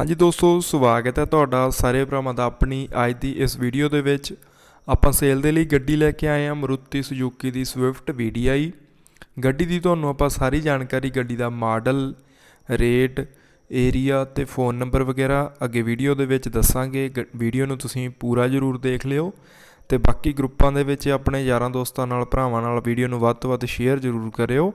ਹਾਂਜੀ ਦੋਸਤੋ, ਸਵਾਗਤ ਹੈ ਤੁਹਾਡਾ ਸਾਰੇ ਭਰਾਵਾਂ ਦਾ ਆਪਣੀ ਅੱਜ ਦੀ ਇਸ ਵੀਡੀਓ ਦੇ ਵਿੱਚ। ਆਪਾਂ ਸੇਲ ਦੇ ਲਈ ਗੱਡੀ ਲੈ ਕੇ ਆਏ ਹਾਂ, ਮਰੂਤੀ ਸੁਜ਼ੂਕੀ ਦੀ ਸਵਿਫਟ VDI ਗੱਡੀ ਦੀ ਤੁਹਾਨੂੰ ਆਪਾਂ ਸਾਰੀ ਜਾਣਕਾਰੀ, ਗੱਡੀ ਦਾ ਮਾਡਲ ਰੇਟ ਏਰੀਆ ਤੇ ਫੋਨ ਨੰਬਰ ਵਗੈਰਾ ਅੱਗੇ ਵੀਡੀਓ ਦੇ ਵਿੱਚ ਦੱਸਾਂਗੇ। ਗ- ਵੀਡੀਓ ਨੂੰ ਤੁਸੀਂ ਪੂਰਾ ਜ਼ਰੂਰ ਦੇਖ ਲਿਓ। ਤੇ ਬਾਕੀ ਗਰੁੱਪਾਂ ਦੇ ਵਿੱਚ ਆਪਣੇ ਯਾਰਾਂ ਦੋਸਤਾਂ ਨਾਲ, ਭਰਾਵਾਂ ਨਾਲ ਵੀਡੀਓ ਨੂੰ ਵੱਧ ਤੋਂ ਵੱਧ ਸ਼ੇਅਰ ਜ਼ਰੂਰ ਕਰਿਓ।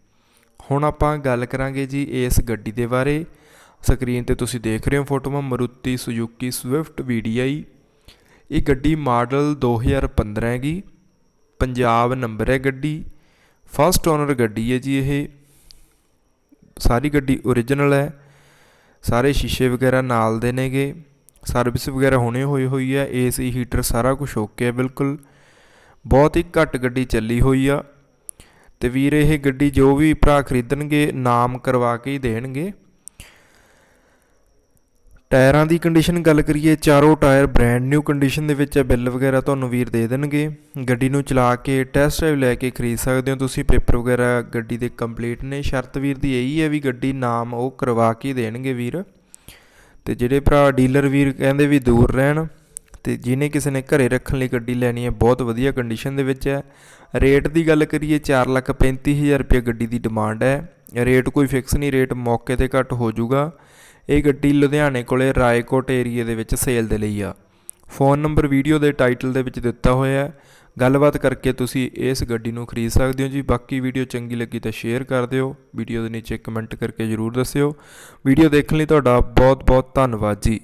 ਹੁਣ ਆਪਾਂ ਗੱਲ ਕਰਾਂਗੇ ਜੀ ਇਸ ਗੱਡੀ ਦੇ ਬਾਰੇ। ਸਕਰੀਨ ਤੇ ਤੁਸੀਂ ਦੇਖ ਰਹੇ ਹੋ ਫੋਟੋਆਂ, ਮਰੂਤੀ ਸੁਜ਼ੂਕੀ, ਸਵਿਫਟ VDI ਇਹ ਗੱਡੀ ਮਾਡਲ 2015 ਹੈਗੀ। ਪੰਜਾਬ ਨੰਬਰ ਹੈ ਗੱਡੀ। ਫਸਟ ਓਨਰ ਗੱਡੀ ਹੈ ਜੀ ਇਹ। ਸਾਰੀ ਗੱਡੀ ਓਰੀਜਨਲ ਹੈ। ਸਾਰੇ ਸ਼ੀਸ਼ੇ ਵਗੈਰਾ ਨਾਲ ਦੇ ਨੇਗੇ। ਸਰਵਿਸ ਵਗੈਰਾ ਹੁਣੇ ਹੋਈ ਹੋਈ ਹੈ। ਏਸੀ ਹੀਟਰ ਸਾਰਾ ਕੁਝ ਓਕੇ ਹੈ ਬਿਲਕੁਲ। ਬਹੁਤ ਹੀ ਘੱਟ ਗੱਡੀ ਚੱਲੀ ਹੋਈ ਆ। ਤੇ ਵੀਰ ਇਹ ਗੱਡੀ ਜੋ ਵੀ ਭਰਾ ਖਰੀਦਣਗੇ, ਨਾਮ ਕਰਵਾ ਕੇ ਹੀ ਦੇਣਗੇ। ਟਾਇਰਾਂ ਦੀ ਕੰਡੀਸ਼ਨ ਗੱਲ ਕਰੀਏ, ਚਾਰੋਂ ਟਾਇਰ ਬ੍ਰੈਂਡ ਨਿਊ ਕੰਡੀਸ਼ਨ ਦੇ ਵਿੱਚ ਹੈ ਬਿੱਲ ਵਗੈਰਾ ਤੁਹਾਨੂੰ ਵੀਰ ਦੇ ਦੇਣਗੇ। ਗੱਡੀ ਨੂੰ ਚਲਾ ਕੇ ਟੈਸਟ ਡਰਾਈਵ ਲੈ ਕੇ ਖਰੀਦ ਸਕਦੇ ਹੋ ਤੁਸੀਂ ਪੇਪਰ ਵਗੈਰਾ ਗੱਡੀ ਦੇ ਕੰਪਲੀਟ ਨੇ। ਸ਼ਰਤ ਵੀਰ ਦੀ ਇਹੀ ਹੈ ਵੀ ਗੱਡੀ ਨਾਮ ਉਹ ਕਰਵਾ ਕੇ ਹੀ ਦੇਣਗੇ ਵੀਰ। ਤੇ ਜਿਹੜੇ ਭਰਾ ਡੀਲਰ ਵੀਰ ਕਹਿੰਦੇ ਵੀ ਦੂਰ ਰਹਿਣ ਤੇ ਜਿਹਨੇ ਕਿਸੇ ਨੇ ਘਰੇ ਰੱਖਣ ਲਈ ਗੱਡੀ ਲੈਣੀ ਹੈ, ਬਹੁਤ ਵਧੀਆ ਕੰਡੀਸ਼ਨ ਦੇ ਵਿੱਚ ਹੈ। ਰੇਟ ਦੀ ਗੱਲ ਕਰੀਏ 435000 ਰੁਪਏ ਗੱਡੀ ਦੀ ਡਿਮਾਂਡ ਹੈ। ਰੇਟ ਕੋਈ ਫਿਕਸ ਨਹੀਂ ਰੇਟ ਮੌਕੇ ਤੇ ਘੱਟ ਹੋ ਜਾਊਗਾ। ਇਹ ਗੱਡੀ ਲੁਧਿਆਣੇ ਕੋਲੇ ਰਾਏਕੋਟ ਏਰੀਏ ਦੇ ਵਿੱਚ ਸੇਲ ਦੇ ਲਈ ਆ। ਫੋਨ ਨੰਬਰ ਵੀਡੀਓ ਦੇ ਟਾਈਟਲ ਦੇ ਵਿੱਚ ਦਿੱਤਾ ਹੋਇਆ ਹੈ। ਗੱਲਬਾਤ ਕਰਕੇ ਤੁਸੀਂ ਇਸ ਗੱਡੀ ਨੂੰ ਖਰੀਦ ਸਕਦੇ ਹੋ ਜੀ। ਬਾਕੀ ਵੀਡੀਓ ਚੰਗੀ ਲੱਗੀ ਤਾਂ ਸ਼ੇਅਰ ਕਰ ਦਿਓ। ਵੀਡੀਓ ਦੇ ਨੀਚੇ ਕਮੈਂਟ ਕਰਕੇ ਜਰੂਰ ਦੱਸਿਓ। ਵੀਡੀਓ ਦੇਖਣ ਲਈ ਤੁਹਾਡਾ ਬਹੁਤ ਬਹੁਤ ਧੰਨਵਾਦ ਜੀ।